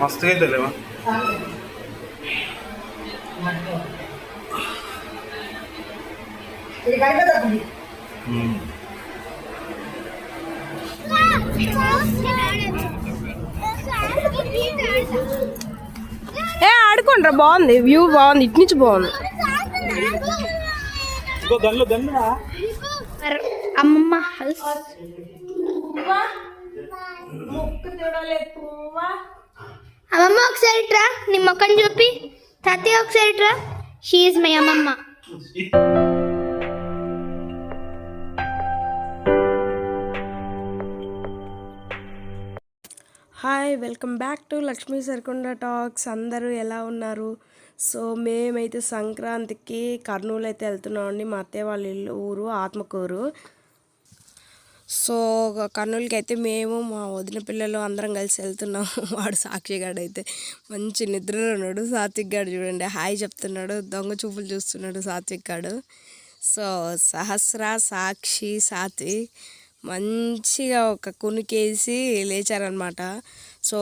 మస్తుగా అయితే లేవా ఏ ఆడుకోండి బాగుంది. వ్యూ బాగుంది. ఇటు నుంచి బాగుంది. ఇంకో గన్లు గన్నురా అమ్మమ్మ అమ్మమ్మ ఒకసారి ట్రా నీ మొక్కని చూపి. తాతయ్య ఒకసారి ట్రా షీఈ్ మై అమ్మమ్మ. Hi welcome back to Lakshmi Sarikonda talks అందరూ ఎలా ఉన్నారు? సో మేమైతే సంక్రాంతికి కర్నూలు అయితే వెళ్తున్నామండి. మా అత్తయ్య వాళ్ళ ఇల్లు ఊరు ఆత్మకూరు. సో కర్నూలుకి అయితే మేము మా వదిన పిల్లలు అందరం కలిసి వెళ్తున్నాం. వాడు సాక్షిగాడు అయితే మంచి నిద్రలో ఉన్నాడు. సాత్విక్ గాడు చూడండి హాయ్ చెప్తున్నాడు. దొంగ చూపులు చూస్తున్నాడు సాత్విక్ గాడు సో సహస్ర సాక్షి సాత్విక్ మంచిగా ఒక కునికేసి లేచారనమాట సో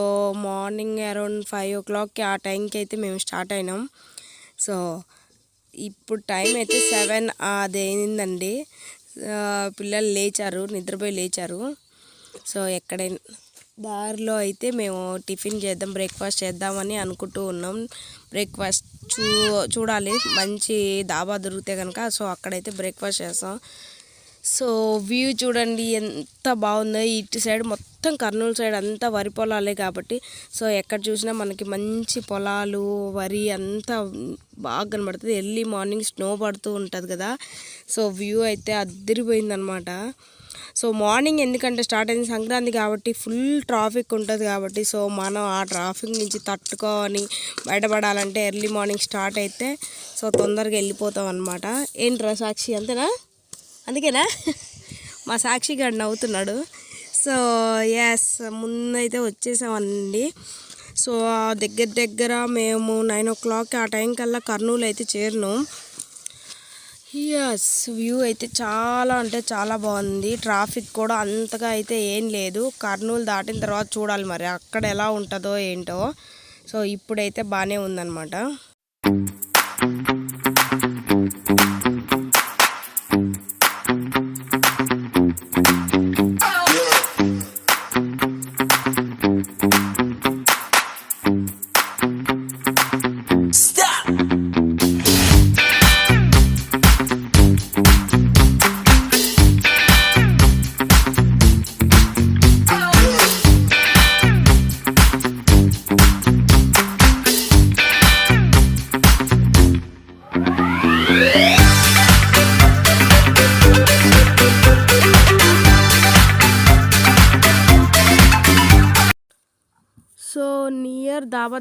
మార్నింగ్ అరౌండ్ ఫైవ్ ఓ క్లాక్కి ఆ టైంకి అయితే మేము స్టార్ట్ అయినాం. సో ఇప్పుడు టైం అయితే సెవెన్ అది పిల్లలు లేచారు నిద్రపోయి లేచారు. సో ఎక్కడైనా దారిలో అయితే మేము టిఫిన్ చేద్దాం బ్రేక్ఫాస్ట్ చేద్దామని అనుకుంటూ ఉన్నాం. బ్రేక్ఫాస్ట్ చూ చూడాలి. మంచి దాబా దొరికితే కనుక సో అక్కడైతే బ్రేక్ఫాస్ట్ చేస్తాం. సో వ్యూ చూడండి ఎంత బాగుందో ఇటు సైడ్ మొత్తం కర్నూలు సైడ్ అంతా వరి పొలాలే కాబట్టి సో ఎక్కడ చూసినా మనకి మంచి పొలాలు వరి అంతా బాగా కనబడుతుంది. ఎర్లీ మార్నింగ్ స్నో పడుతూ ఉంటుంది కదా సో వ్యూ అయితే అద్దరిపోయిందనమాట సో మార్నింగ్ ఎందుకంటే స్టార్ట్ అయింది సంక్రాంతి కాబట్టి ఫుల్ ట్రాఫిక్ ఉంటుంది కాబట్టి సో మనం ఆ ట్రాఫిక్ నుంచి తట్టుకోని బయటపడాలంటే ఎర్లీ మార్నింగ్ స్టార్ట్ అయితే సో తొందరగా వెళ్ళిపోతాం అనమాట ఏంట్రా సాక్షి అంతేనా? అందుకేనా? మా సాక్షి గారు నవ్వుతున్నాడు. సో ఎస్ ముందైతే వచ్చేసామండి. సో దగ్గర దగ్గర మేము నైన్ ఓ క్లాక్ ఆ టైం కల్లా కర్నూలు అయితే చేరినాం. ఎస్ వ్యూ అయితే చాలా అంటే చాలా బాగుంది. ట్రాఫిక్ కూడా అంతగా అయితే ఏం లేదు. కర్నూలు దాటిన తర్వాత చూడాలి మరి అక్కడ ఎలా ఉంటుందో ఏంటో. సో ఇప్పుడైతే బాగానే ఉందన్నమాట.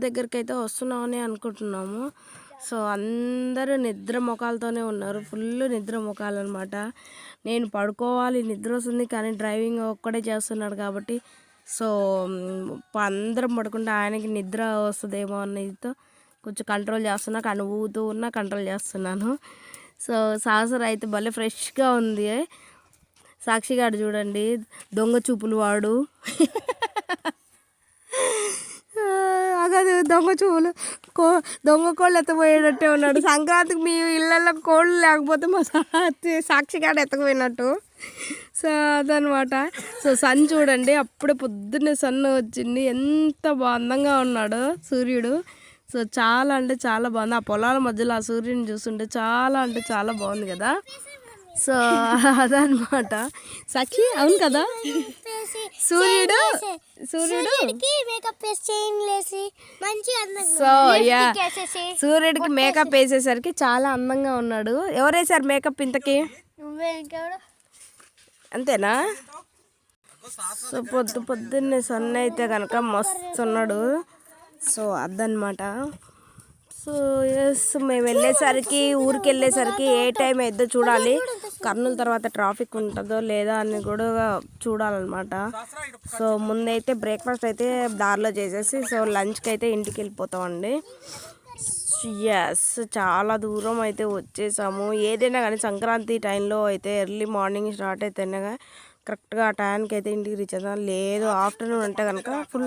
దగ్గరికి అయితే వస్తున్నామని అనుకుంటున్నాము. సో అందరూ నిద్ర ముఖాలతోనే ఉన్నారు. ఫుల్ నిద్ర ముఖాలు అనమాట నేను పడుకోవాలి నిద్ర వస్తుంది కానీ డ్రైవింగ్ ఒక్కడే చేస్తున్నాడు కాబట్టి. సో అందరం పడుకుంటే ఆయనకి నిద్ర వస్తుందేమో అనేదితో కొంచెం కంట్రోల్ చేస్తున్నా కానీ ఊతూ ఉన్నా కంట్రోల్ చేస్తున్నాను. సో సాసర అయితే భలే ఫ్రెష్గా ఉంది. సాక్షిగాడు చూడండి దొంగ చూపులు వాడు. కాదు దొంగ చూలు. కో దొంగ కోళ్ళు ఎత్తపోయేటట్టే ఉన్నాడు. సంక్రాంతికి మీ ఇళ్ళల్లో కోళ్ళు లేకపోతే మా సాక్షిగాడు ఎత్తకపోయినట్టు. సో అదనమాట సో సన్ చూడండి. అప్పుడే పొద్దున్నే సన్ వచ్చింది. ఎంత అందంగా ఉన్నాడు సూర్యుడు. సో చాలా అంటే చాలా బాగుంది. ఆ పొలాల మధ్యలో ఆ సూర్యుని చూస్తుంటే చాలా అంటే చాలా బాగుంది కదా. సో అదనమాట సాక్షి అవును కదా? సూర్యుడు సూర్యుడు. మేకప్ వేసి మంచి సో యా. సూర్యుడికి మేకప్ వేసేసరికి చాలా అందంగా ఉన్నాడు. ఎవరు వేసారు మేకప్ ఇంతకి? అంతేనా? సో పొద్దు పొద్దున్నే సన్ అయితే కనుక మస్తు ఉన్నాడు. సో అదనమాట సో ఎస్ మేము వెళ్ళేసరికి ఊరికి వెళ్ళేసరికి ఏ టైం అయిద్దో చూడాలి కర్నూలు తర్వాత ట్రాఫిక్ ఉంటుందో లేదా అని కూడా చూడాలన్నమాట. సో ముందైతే బ్రేక్ఫాస్ట్ అయితే దారిలో చేసేసి సో లంచ్కి అయితే ఇంటికి వెళ్ళిపోతామండి ఎస్ చాలా దూరం అయితే వచ్చేసాము. ఏదైనా కానీ సంక్రాంతి టైంలో అయితే ఎర్లీ మార్నింగ్ స్టార్ట్ అయితేనే కరెక్ట్గా ఆ టైంకి అయితే ఇంటికి రీచ్ అవుతాం. లేదు ఆఫ్టర్నూన్ అంటే కనుక full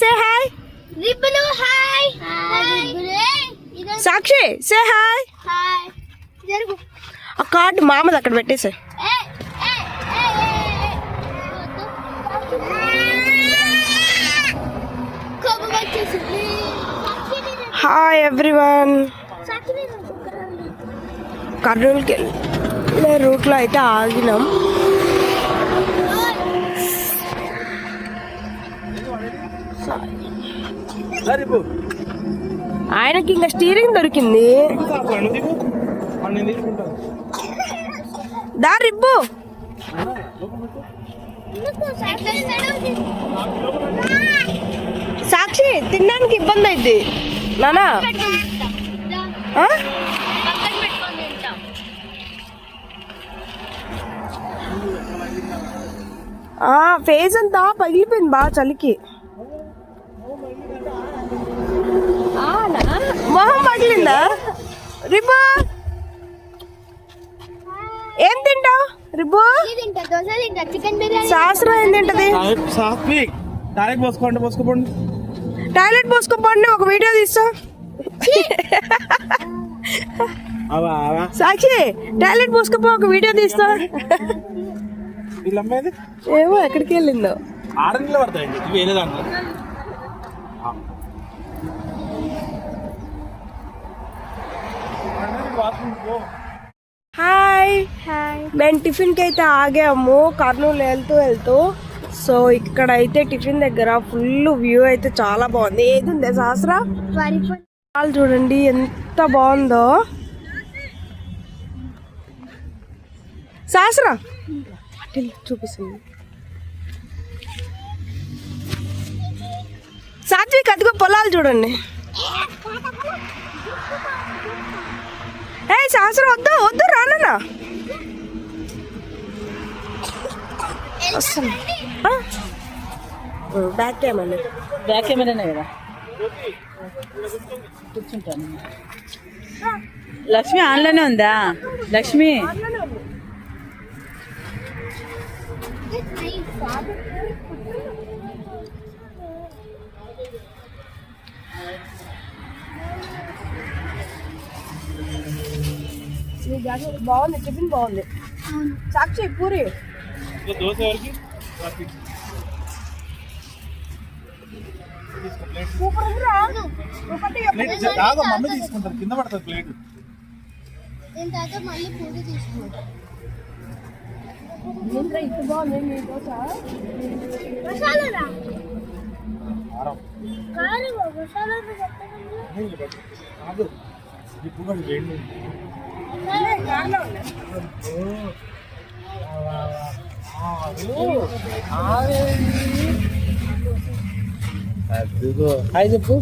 say hi రిబ్బులు hi hi Sakshi say hi hi జరుగు. ఆ కార్డు మామది అక్కడ పెట్టేసే. హాయ్ ఎవ్రీవన్ కర్నూలుకి వెళ్ళే రూట్లో అయితే ఆగినాం. ఆయనకి ఇంకా స్టీరింగ్ దొరికింది. దా రిబ్బు. సాక్షి తినడానికి ఇబ్బంది అయింది నానా? ఆ? ఫేస్ అంతా పగిలిపోయింది బాగా చలికి. మొహం పగిలిందా? రిబ్బు! ఏం తింటావు? రిబ్బు! బిర్యానీ శాస్త్రం ఏం తింటది? సాత్విక్ డైరెక్ట్ పోసుకోండి పోసుకోపోండి. టాయిలెట్ పోసుకోపోండి ఒక వీడియో తీస్తా. సాక్షి టాయిలెట్ పోసుకోపో ఒక వీడియో తీస్తా. ఏమో ఎక్కడికి వెళ్ళిందో. ఆడ నిలబడతాయండి ఇవి వేరే దాంట్లో. హాయ్ మేము టిఫిన్కి అయితే ఆగాము. కర్నూలు వెళ్తూ వెళ్తూ. సో ఇక్కడైతే టిఫిన్ దగ్గర ఫుల్ వ్యూ అయితే చాలా బాగుంది. ఏది ఉంది శాస్త్ర వాళ్ళు చూడండి ఎంత బాగుందో. వెళ్ళు, చూపిస్తుంది. సాత్విక్ అదిగో పొలాలు చూడండి. ఏ శాస్త్రం వద్దు వద్దు రానన్నా? బ్యాక్ కెమెరా బ్యాక్ కెమెరానే కదా? కూర్చుంటాను. లక్ష్మి ఆన్లోనే ఉందా? లక్ష్మి? బాగుంది టిఫిన్ బాగుంది. సాక్షి పూరి. దోశ మమ్మీ తీసుకుంటారు. కింద పడుతుంది ప్లేట్. నేను తర్వాత మళ్ళీ పూరి తీసుకుంటా ఏంట్రా ఇంత బాగుంది? మీ దోశ? మసాలా కారం. కారు మసాలా కాదు. ఇప్పుడు కూడా వేడి అదిగో. హాయ్ చెప్పు.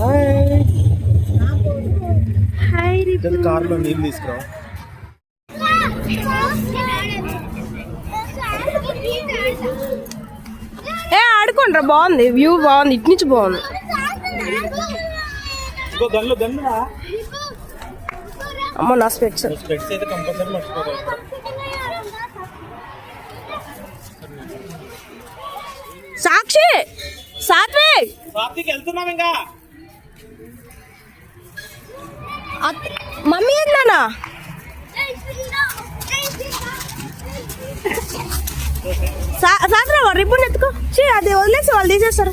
హాయ్. హాయ్ కార్లో నీళ్ళు ఏ ఆడుకోండిరా బాగుంది. వ్యూ బాగుంది. ఇటు నుంచి బాగుంది. గన్లు అమ్మ నా స్పెక్స్ అయితే కంపల్సరీ సాక్షి! సాత్విక్ సాత్విక్ వెళ్తున్నాం ఇంకా. అత్- మమ్మీ ఏందన్నా సాయంత్రం రిబ్బన్ ఎత్తుకో. చీ అది వదిలేసి వాళ్ళు తీసేస్తారు.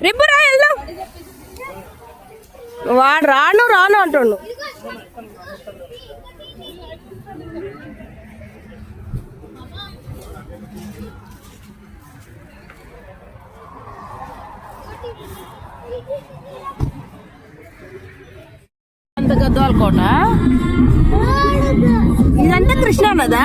రిబ్బు రా వెళ్దాం వాడు రాను రాను అంటుండు. అంత గద్వాల కోట ఇదంతా కృష్ణ నదా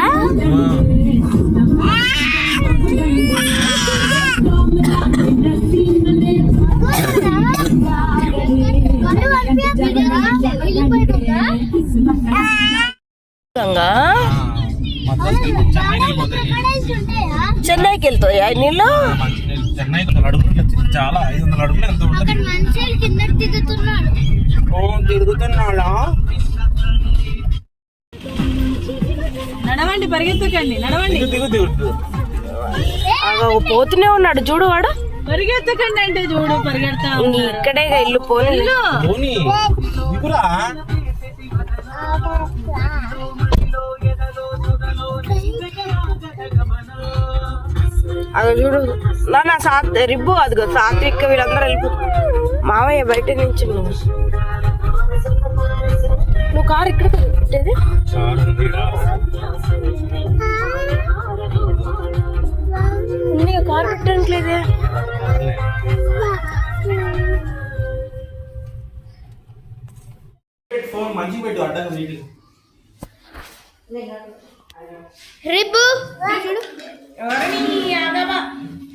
వెళ్తాయి నీళ్ళు? మంచినీళ్ళు చెన్నైకి వందల అడుగులు చాలా ఐదు వందల అడుగులు ఎంత ఉంటుంది? అక్కడ మనుషులు కింద దిగుతున్నాడు ఓ తిరుగుతున్నాడా? నడవండి పరిగెత్తకండి నడవండి. పోతూనే ఉన్నాడు. చూడు వాడు. పరిగెత్తకండి అంటే చూడు పరిగెడతా ఇంక ఇక్కడే ఇల్లు పోనీ. అది చూడు. నాన్న సాత్ రిబ్బు అదిగో సాత్విక్ వీళ్ళందరూ వెళ్ళిపో. మావయ్య బయట నుంచి నువ్వు. నువ్వు కారు ఇక్కడ పెట్టేది ఉంది కారు పెట్టడానికి ఫోన్ మంచి పెట్టు అడ్డంగా నీట్గా రిబ్బు. చూడు?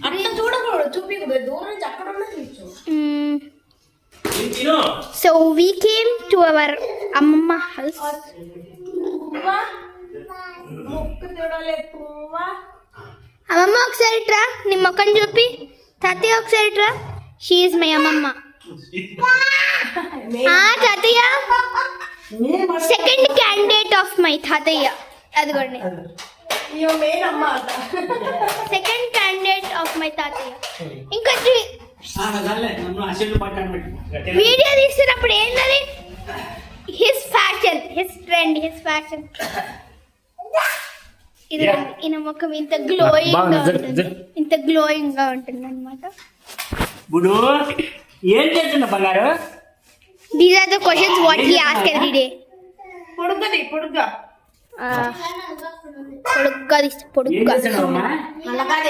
అట్లా చూడకూడదు చూపించకూడదు దూరం నుంచి అక్కడ ఉన్నది తిను? So we came to our అమ్మమ్మ హౌస్ ముక్కు అమ్మమ్మ ఒకసారి ట్రా నీ మొక్కని చూపి. తాతయ్య ఒకసారి ట్రా షీఈ్ మై అమ్మమ్మ. ఆ తాతయ్య. సెకండ్ క్యాండిడేట్ ఆఫ్ మై తాతయ్య. అదిగోండి సెకండ్ క్యాండిడేట్ ఆఫ్ మై తాతయ్య. ఇంకా వీడియో తీస్తున్నప్పుడు ఏంటది his fashion his trend his fashion ఇది ఈయన ముఖం ఇంత గ్లోయింగ్ ఇంత గ్లోయింగ్గా ఉంటుంది అనమాట ఇప్పుడు ఏం చేస్తున్నా బంగారు? These are the questions what he ask every day పొడుగది పొడుగ్గా. పొడుగ్గా తీస్తే ఏం పొడుగ్గా చేస్తున్నావమ్మా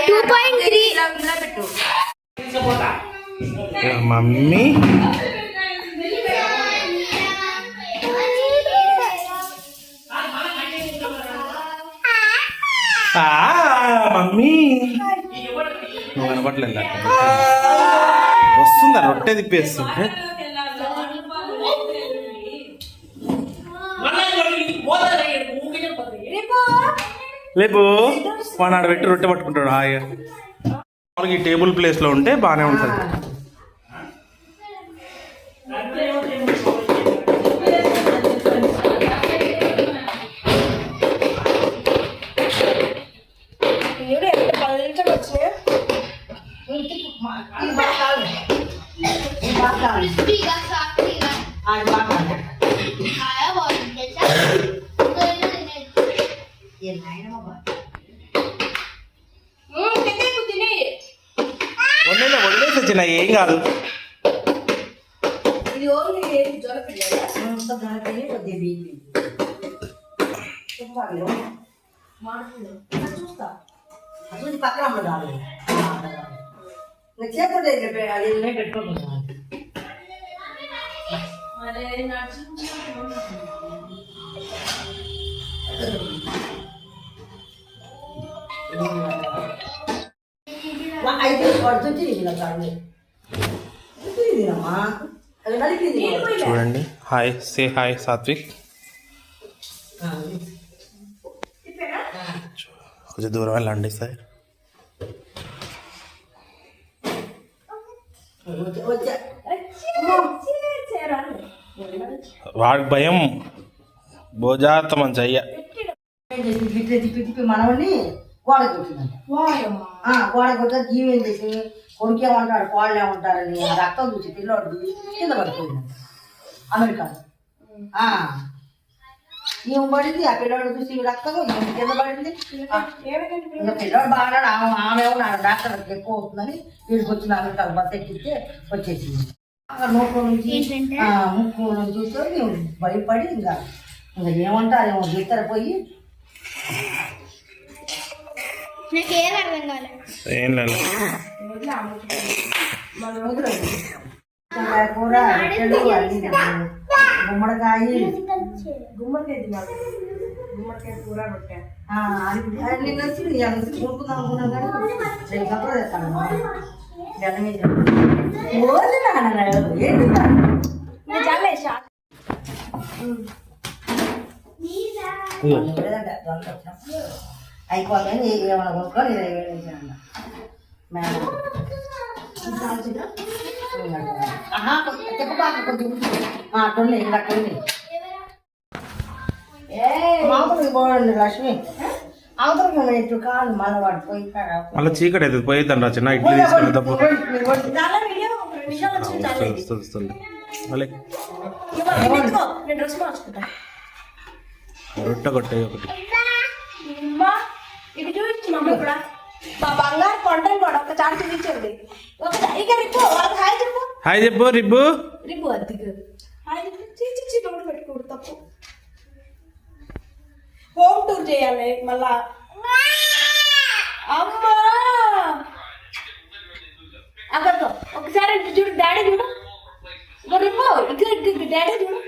టూ పాయింట్ త్రీ. ఇలా ఇలా పెట్టు మమ్మీ. ఆ, మమ్మీ. నువ్వు కనపట్లేదు. వస్తుందా? రొట్టె తిప్పేస్తుంది లేపు వాడు పెట్టి రొట్టె పట్టుకుంటాడు. హాయిగా మామూలుగా ఈ టేబుల్ ప్లేస్లో ఉంటే బాగానే ఉంటుంది. చూడు ఎంత పల్చగా వచ్చినాయో వదిలే వదిలేసి వచ్చిన ఏం కాదు ఇది ఓన్లీ ఏది జొలపిల్ల అది పక్కన ఉండాలి చేతులు అది పెట్టుకుంటున్నాను ఐదు పడుతుంది ఇలా కాదు తినమ్మా అది నలిపింది చూడండి హాయ్ సే హాయ్ సాత్విక్ కొంచెం దూరం వెళ్ళండి సార్ వచ్చా వాడికి భయం భోజాతమం చెయ్య తిప్పి తిప్పి తిప్పి మనవని గోడ కొట్టిందంట ఆ, గోడ కొట్ట జీవం చేసి కొడుకేమంటాడు కోళ్ళు ఏమంటారని రక్తం చూసి పిల్లోడు కింద పడిపోయిందంట అమెరికాలో ఆ. ఈమె పడింది ఆ పిల్లోడు చూసి రక్తం ఈమె కింద పడింది. ఇంకా పిల్లోడు బాగా ఆమె ఆమె ఉన్నాడు డాక్టర్ ఎక్కువ అవుతుందని వీడికి వచ్చిన అమెరికాలో బస్ ఎక్కిస్తే వచ్చేసింది. నోట్లో నుంచి ముక్కు నుంచి చూస్తే భయపడి ఇంకా ఇంకా ఏమంటారేమో గీతర పోయి నాకు ఏం అర్థం కాలేదు ఏం లేదు. గుమ్మడికాయ గుమ్మడికాయ కూర రొట్టె నిన్న వచ్చి కొనుక్కుందాం అనుకున్నాం కానీ నాన్న ఏంటి అయిపోతుంది ఏమైనా కొనుక్కొని ఇరవై వేలు వేసాను మేడం. చెప్పబాక కొంచెం అట్టుంది ఇక్కడ అట్టుంది అవతలకి పోండి లక్ష్మి. ఇటు కాదు వాడు పోయి మళ్ళీ చీకటి అవుతుంది పోయిద్దాం రా చిన్న ఇడ్లీ తీసుకుని తప్పు. వస్తుంది మళ్ళీ. నేను రొట్టె కొట్టాయి ఒకటి. ఇటు చూపించు మమ్మీ కూడా. మా బంగారు కొండలు కూడా ఒక చాటు చూపించండి. ఒక ఇక రిప్పు వాళ్ళకి హాయ్ చెప్పు హాయ్ చెప్పు రిబ్బు. రిప్పు అద్దెకు. హాయ్ చెప్పు చిచ్చి చిచ్చి తోడు పెట్టుకోడు తప్పు. హోమ్ టూర్ చేయాలి మళ్ళా. అమ్మా! అక్కడితో ఒకసారి చూడు డాడీ చూడు. ఇక్కడ ఇక్కడ డాడీ చూడు.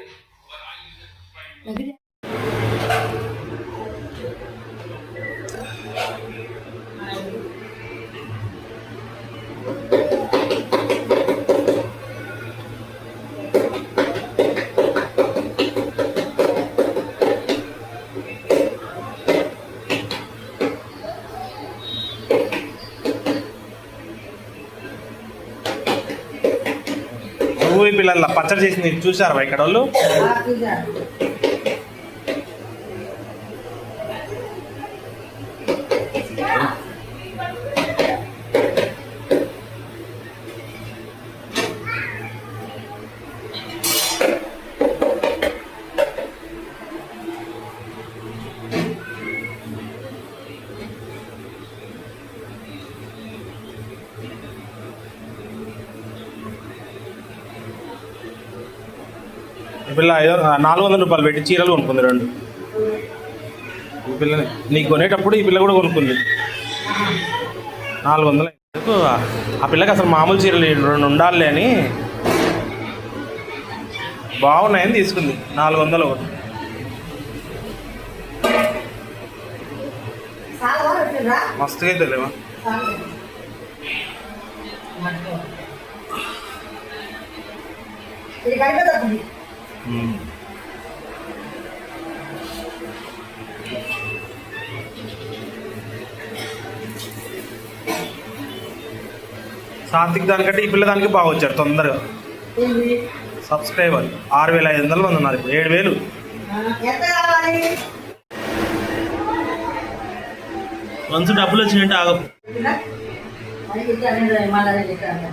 ఊరి పిల్లల పచ్చడి చేసింది చూసారు ఇక్కడ వాళ్ళు? పిల్ల ఐదు నాలుగు వందల రూపాయలు పెట్టి చీరలు కొనుక్కుంది రెండు. ఈ పిల్ల నీకు కొనేటప్పుడు ఈ పిల్ల కూడా కొనుక్కుంది. నాలుగు వందలు ఆ పిల్లకి అసలు మామూలు చీరలు రెండు ఉండాలి అని బాగున్నాయని తీసుకుంది. నాలుగు వందలు ఒకటి. మస్తుగా అయితే లేవా? ఇది సాత్విక్ దానికంటే ఈ పిల్ల దానికి బాగా వచ్చారు తొందరగా? సబ్స్క్రైబర్. ఆరు వేల ఐదు వందల మంది ఉన్నారు. ఇప్పుడు ఏడు వేలు ఆ, ఎంత కావాలి? వన్స్ డబ్బులు వచ్చినట్టు మళ్ళీ చెప్పాను.